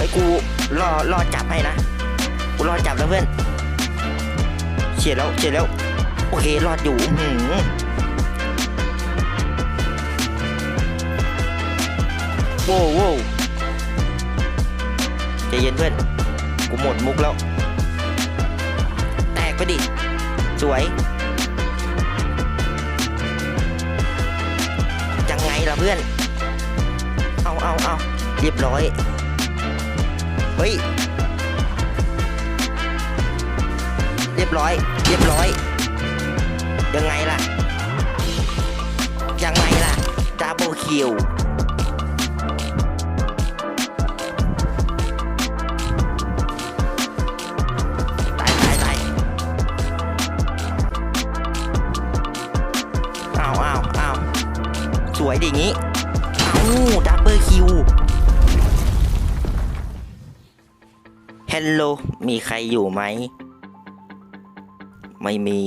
ฮ้กูรอรอจับให้นะ กูรอจับแล้วเพื่อนเฉียดแล้วเฉียดแล้ว โอเครอดอยู่หือโว้วโว้ใจเย็นเพื่อน กูหมดมุกแล้ว แตกไปดิ สวย ยังไงล่ะเพื่อน เอาเอาเอาเรียบร้อย เฮ้ย เรียบร้อย เรียบร้อย ยังไงล่ะ ยังไงล่ะดับเบิลคิวตายตายตายอ้าวอ้าวอ้าสวยดิงี้ เอ้าดับเบิลคิว ฮลโลมีใครอยู่ไหม ไม่มี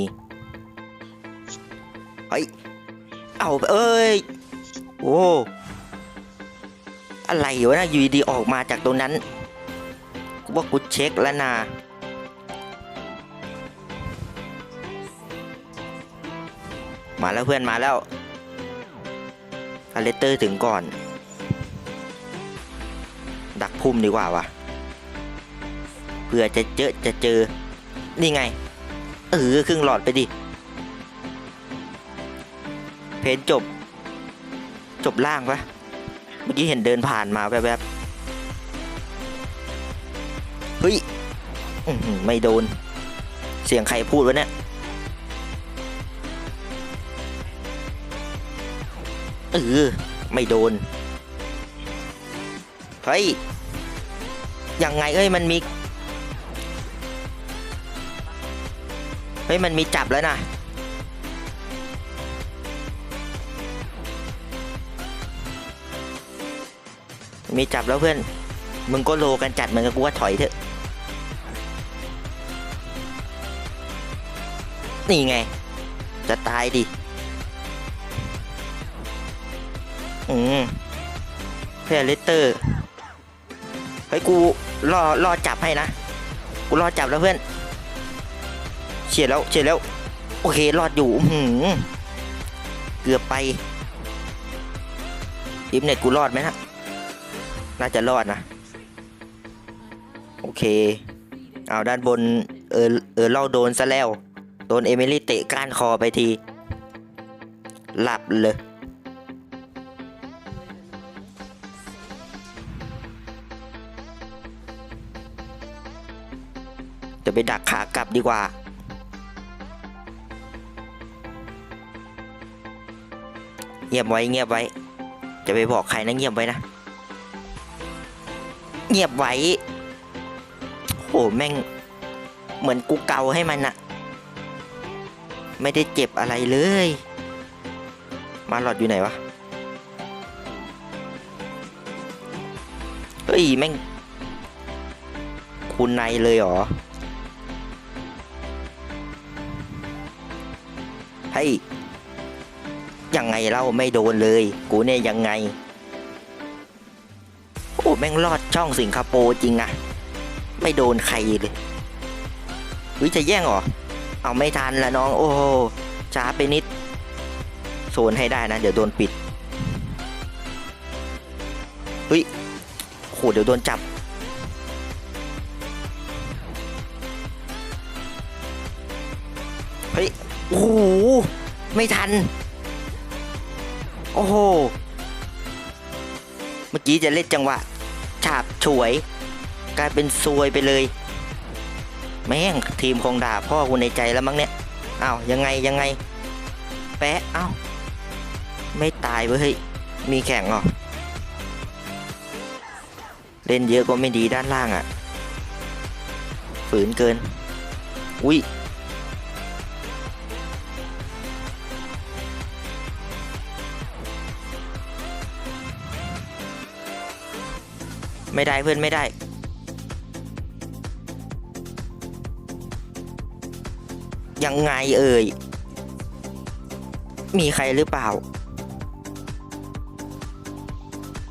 เฮ้ย เอาเอ้ย โอ้ อะไรวะนะอยู่ดีออกมาจากตรงนั้น กูว่ากูเช็คแล้วนะมาแล้วเพื่อนมาแล้วอเลสเตอร์ถึงก่อน ดักพุ่มดีกว่าวะเพื่อจะเจอจะเจอ นี่ไง เออครึ่งหลอดไปดิ เพนจบ จบล่างปะเมื่อกี้เห็นเดินผ่านมาแวบๆ เฮ้ยไม่โดน เสียงใครพูดวะเนี่ยเออไม่โดน เฮ้ย ยังไงเอ้ย มันมี เฮ้ย มันมีจับแล้วนะมีจับแล้วเพื่อน มึงก็โลกันจัดเหมือนกับกูว่าถอยเถอะ นี่ไง จะตายดิ อืมเพื่อนลิตเตอร์เฮ้ยกูรอรอจับให้นะ กูรอจับแล้วเพื่อน เฉียดแล้วเฉียดแล้ว โอเครอดอยู่หือเกือบไปอิฟเน็ตกูรอดไหมนะน่าจะรอดนะ โอเค เอาด้านบน เออเออเล่าโดนซะแล้ว โดนเอมิลี่เตะก้านคอไปที หลับเลยจะไปดักขากลับดีกว่า เงียบไว้เงียบไว้ จะไปบอกใครนะเงียบไว้นะ เงียบไว้โอ้แม่ง เหมือนกูเกาให้มันอะไม่ได้เจ็บอะไรเลย มาหลอดอยู่ไหนวะ เฮ้ยแม่ง คุณในเลยเหรอเฮ้ย ยังไงเล่าไม่โดนเลย กูเนี่ยยังไง โอ้แม่งรอดช่องสิงคโปร์จริงอะไม่โดนใครเลยวิจะแย่งเหรอ เอาไม่ทันละน้อง โอ้โหช้าไปนิด โซนให้ได้นะ เดี๋ยวโดนปิดเฮ้ยโหเดี๋ยวโดนจับเฮ้ยโอ้โหไม่ทัน โอ้โห เมื่อกี้จะเล่นจังหวะ ฉาบฉวย กลายเป็นซวยไปเลย แม่งทีมคงด่าพ่อกูในใจแล้วมั้งเนี่ยอ้าวยังไงยังไง แปะอ้าวไม่ตายเว้ย มีแข่งเหรอ เล่นเยอะก็ไม่ดีด้านล่างอะ่ะ ฝืนเกิน อุ้ย ไม่ได้เพื่อนไม่ได้ ยังไงเอ่ย มีใครหรือเปล่า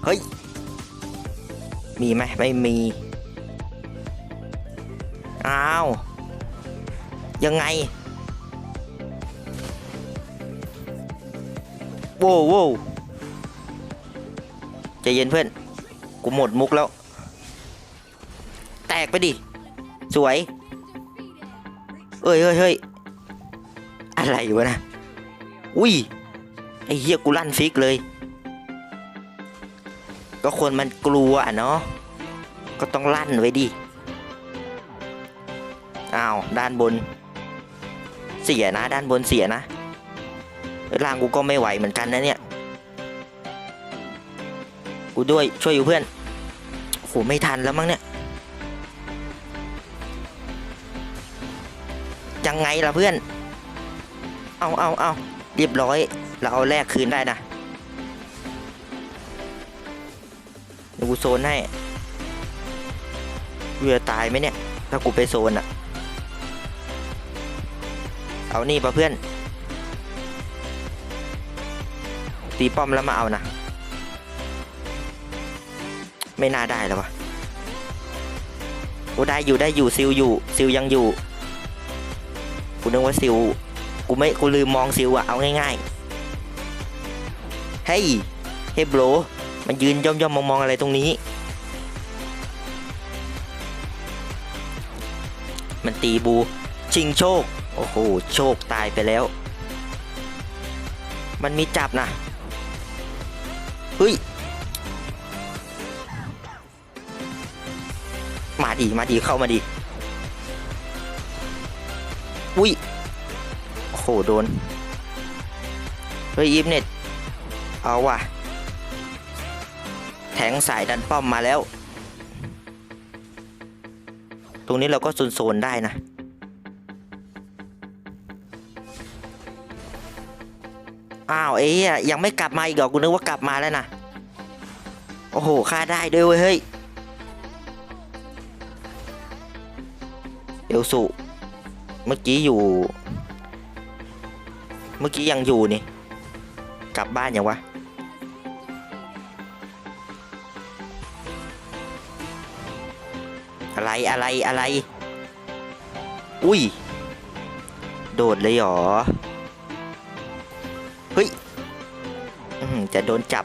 เฮ้ย มีไหมไม่มี อ้าว ยังไงโว้วโว้ใจเย็นเพื่อน กูหมดมุกแล้ว แตกไปดิ สวย เอ้ยเฮ้ยเฮ้ยอะไรวะนะ อุ้ย ไอ้เหี้ยกูลั่นฟิกเลย ก็คนมันกลัวอะเนาะ ก็ต้องลั่นไว้ดิ อ้าว ด้านบน เสียนะ ด้านบนเสียนะ ล่างกูก็ไม่ไหวเหมือนกันนะเนี่ย กูด้วยช่วยอยู่เพื่อนโหไม่ทันแล้วมั้งเนี่ยยังไงล่ะเพื่อน เอาเอาเอาเรียบร้อย เราเอาแลกคืนได้นะเดี๋ยวกูโซนให้กูจะตายไหมเนี่ย ถ้ากูไปโซนอะเอานี่ปะเพื่อน ตีป้อมแล้วมาเอานะ ไม่น่าได้แล้ววะกูได้อยู่ได้อยู่ซิลอยู่ซิลยังอยู่กูนึกว่าซิลกูไม่กูลืมมองซิลอะเอาง่ายๆเฮ้ยเฮ้ยโบรมันยืนย่อมย่อมมองมองอะไรตรงนี้ มันตีบู ชิงโชค โอ้โห โชคตายไปแล้ว มันมีจับนะเฮ้ย มาดีมาดีเข้ามาดี อุ้ยโอ้โหโดน เฮ้ยยิปเน็ต เอาว่ะ แทงสายดันป้อมมาแล้ว ตรงนี้เราก็โซนๆได้นะอ้าวเอ้ยยังไม่กลับมาอีกเหรอกูนึกว่ากลับมาแล้วนะ โอ้โหฆ่าได้ด้วยเว้ยเฮ้ย เอลสุเมื่อกี้อยู่ เมื่อกี้ยังอยู่นี่ กลับบ้านยังวะ อะไรอะไรอะไร อุ้ย โดดเลยหรอ เฮ้ยจะโดนจับ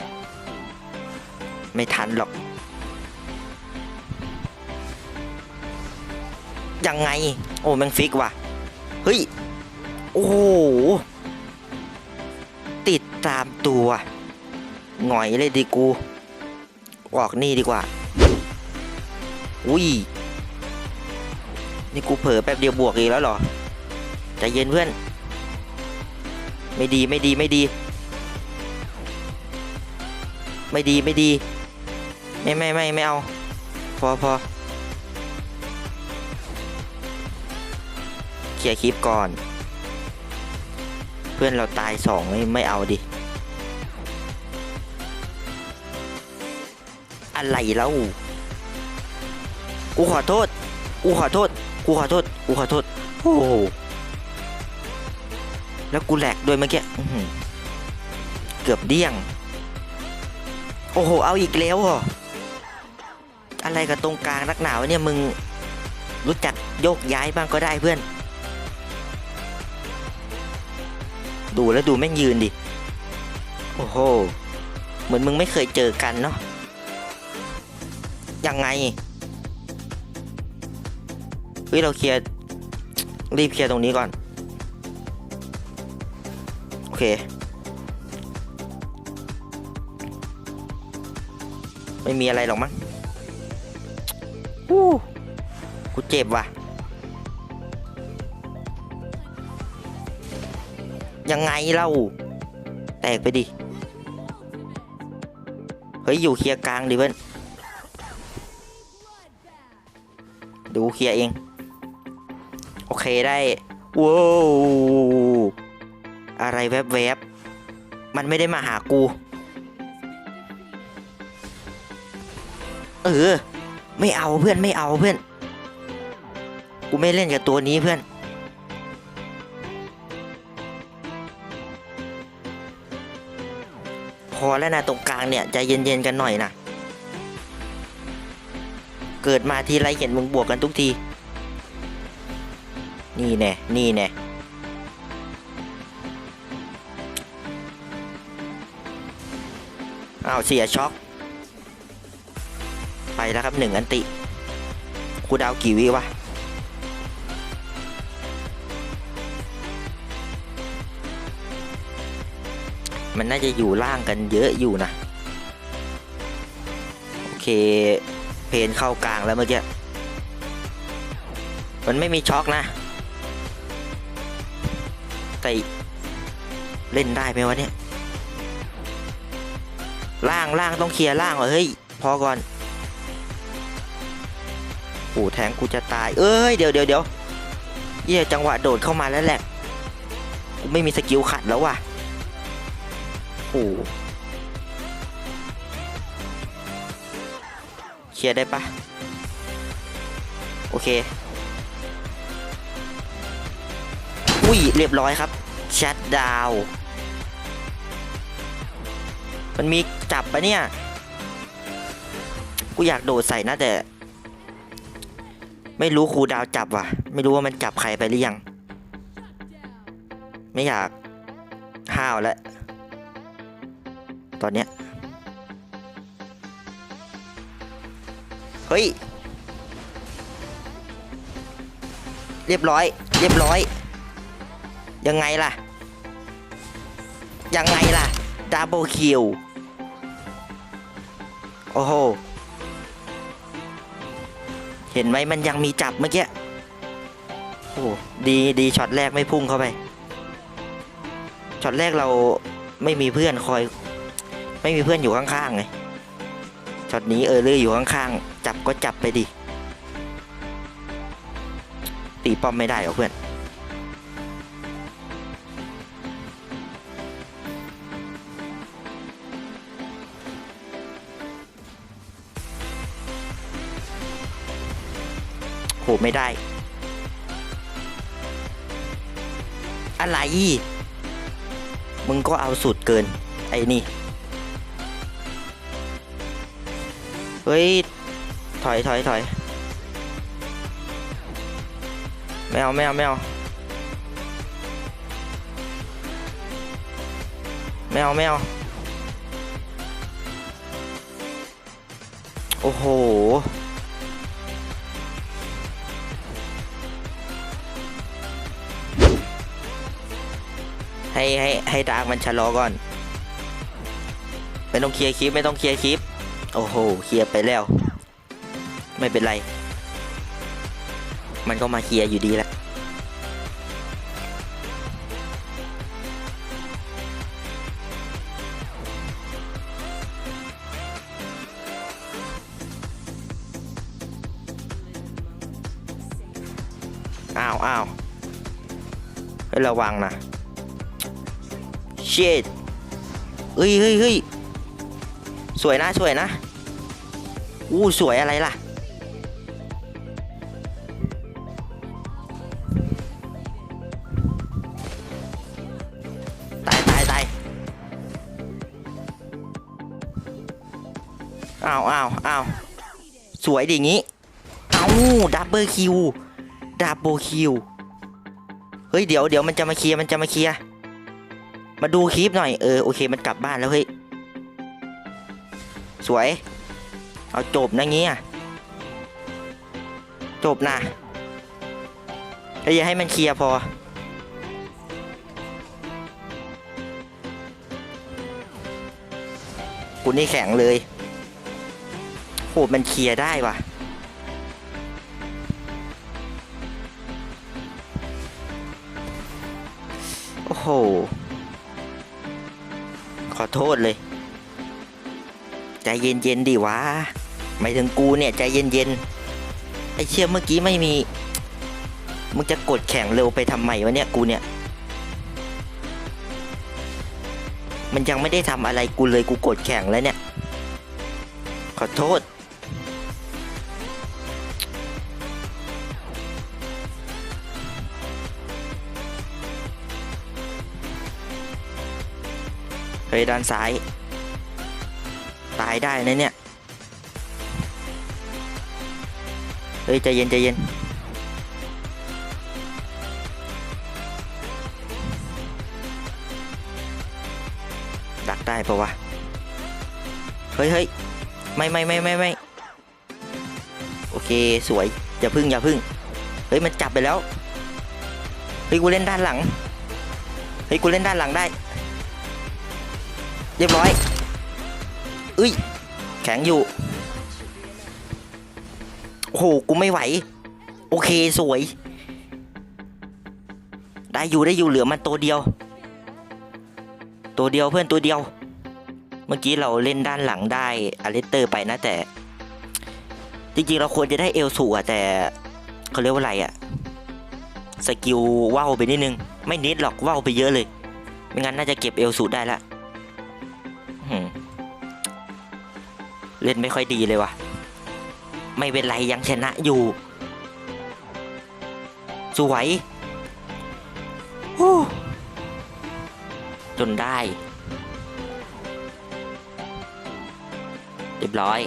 ไม่ทันหรอก ยังไง โอ้แมงฟิกว่ะ เฮ้ย โอ้โห ติดตามตัวหงอยเลยดิกู ออกนี่ดีกว่า อุ้ย นี่กูเผลอแป๊บเดียวบวกอีกแล้วเหรอ ใจเย็นเพื่อน ไม่ดีไม่ดีไม่ดี ไม่ดีไม่ดี ไม่ไม่ไม่ไม่เอา พอพอ เคลียร์คลิปก่อน เพื่อนเราตายสองไม่ไม่เอาดิ อะไรแล้วกูขอโทษ กูขอโทษ กูขอโทษ กูขอโทษ โอ้โห แล้วกูแหลกด้วยเมื่อกี้เกือบเดี้ยง โอ้โห เอาอีกแล้วเหรอ อะไรกับตรงกลางนักหนาวเนี่ยมึงรู้จักโยกย้ายบ้างก็ได้เพื่อน ดูแล้วดูแม่งยืนดิ โอ้โห เหมือนมึงไม่เคยเจอกันเนาะ ยังไง เฮ้ยเราเคลียร์ รีบเคลียร์ตรงนี้ก่อน โอเค ไม่มีอะไรหรอกมั้งอู้กูเจ็บว่ะ ยังไงเล่า แตกไปดิ เฮ้ย อยู่เคลียร์กลางดิเพื่อนดูเคลียร์เอง โอเคได้ว้าวอะไรแวบๆ มันไม่ได้มาหากู เออ ไม่เอาเพื่อนไม่เอาเพื่อน กูไม่เล่นกับตัวนี้เพื่อน พอแล้วนะตรงกลางเนี่ยใจเย็นๆกันหน่อยนะเกิดมาทีไรเห็นมึงบวกกันทุกที นี่แน่นี่แน่อ้าวเสียช็อก ไปแล้วครับหนึ่งอันติคูดาวกี่วิวะ มันน่าจะอยู่ล่างกันเยอะอยู่นะ โอเค เพนเข้ากลางแล้วเมื่อกี้ มันไม่มีช็อกนะ แต่เล่นได้ไหมวะเนี่ย ล่างล่างต้องเคลียร์ล่างเหรอเฮ้ย พอก่อนโอ้แทงกูจะตาย เอ้ย เดี๋ยวเดี๋ยวเดี๋ยวเยี่ยจังหวะโดดเข้ามาแล้วแหละ กูไม่มีสกิลขัดแล้วว่ะ โอ้เคลียร์ได้ปะโอเคอุ้ยเรียบร้อยครับชัดดาวมันมีจับปะเนี่ย กูอยากโดดใส่นะแต่ ไม่รู้ครูดาวจับว่ะ ไม่รู้ว่ามันจับใครไปหรือยัง ไม่อยากห้าวแล้ว ตอนเนี้ย เฮ้ย เรียบร้อย เรียบร้อย ยังไงล่ะ ยังไงล่ะ ดับเบิลคิว โอ้โห เห็นไหมมันยังมีจับเมื่อกี้ โอ้ดีดีช็อตแรกไม่พุ่งเข้าไป ช็อตแรกเราไม่มีเพื่อนคอย ไม่มีเพื่อนอยู่ข้างๆไงช็อตนี้เออเลื่ออยู่ข้างๆ จับก็จับไปดิ ตีป้อมไม่ได้เหรอเพื่อน โหไม่ได้ อะไร มึงก็เอาสุดเกิน ไอ้นี่ เฮ้ย ถอยถอยถอยไม่เอาไม่เอาไม่เอาไม่เอาไม่เอาโอ้โห ให้ให้ให้ดาร์กมันชะลอก่อน ไม่ต้องเคลียร์คลิป ไม่ต้องเคลียร์คลิป โอ้โหเคลียร์ไปแล้ว ไม่เป็นไร มันก็มาเคลียร์อยู่ดีแหละอ้าวอ้าวให้ระวังนะเชดเฮ้ยเฮ้ยเฮ้ย สวยนะสวยนะอู้สวยอะไรล่ะ ตายตายตายอ้าวอ้าวอ้าวสวยดิงงี้เอาดับเบิลคิวดับเบิลคิวเฮ้ยเดี๋ยวเดี๋ยวมันจะมาเคลียร์มันจะมาเคลียร์มาดูคลิปหน่อยเออโอเคมันกลับบ้านแล้วเฮ้ย สวย เอาจบนะงี้อะจบนะแล้วอย่าให้มันเคลียร์พอ กูนี่แข็งเลยโหมันเคลียร์ได้ว่ะโอ้โห ขอโทษเลย ใจเย็นๆดิวะหมายถึงกูเนี่ยใจเย็นๆไอเชี่ยเมื่อกี้ไม่มี มึงจะกดแข่งเร็วไปทำไมวะเนี่ยกูเนี่ย มันยังไม่ได้ทำอะไรกูเลยกูกดแข่งแล้วเนี่ย ขอโทษเฮ้ยด้านซ้ายายได้นะเนี่ย เฮ้ยใจเย็นใจเย็น ดักได้ปะวะ เฮ้ยเฮ้ยไม่ไม่ไม่ไม่ไม่โอเคสวย อย่าพึ่งอย่าพึ่ง เฮ้ยมันจับไปแล้ว เฮ้ยกูเล่นด้านหลัง เฮ้ยกูเล่นด้านหลังได้ เรียบร้อย เอ้ย แข็งอยู่ โอ้โห กูไม่ไหว โอเคสวย ได้อยู่ได้อยู่เหลือมันตัวเดียว ตัวเดียวเพื่อนตัวเดียว เมื่อกี้เราเล่นด้านหลังได้อเลสเตอร์ไปนะแต่ จริงๆ เราควรจะได้เอลสูอะแต่เขาเรียกว่าอะไรอะสกิลว่าวไปนิดนึง ไม่นิดหรอกว่าวไปเยอะเลย ไม่งั้นน่าจะเก็บเอลสูได้ละอื้อหือ เล่นไม่ค่อยดีเลยว่ะ ไม่เป็นไรยังชนะอยู่ สวยจนได้ เรียบร้อย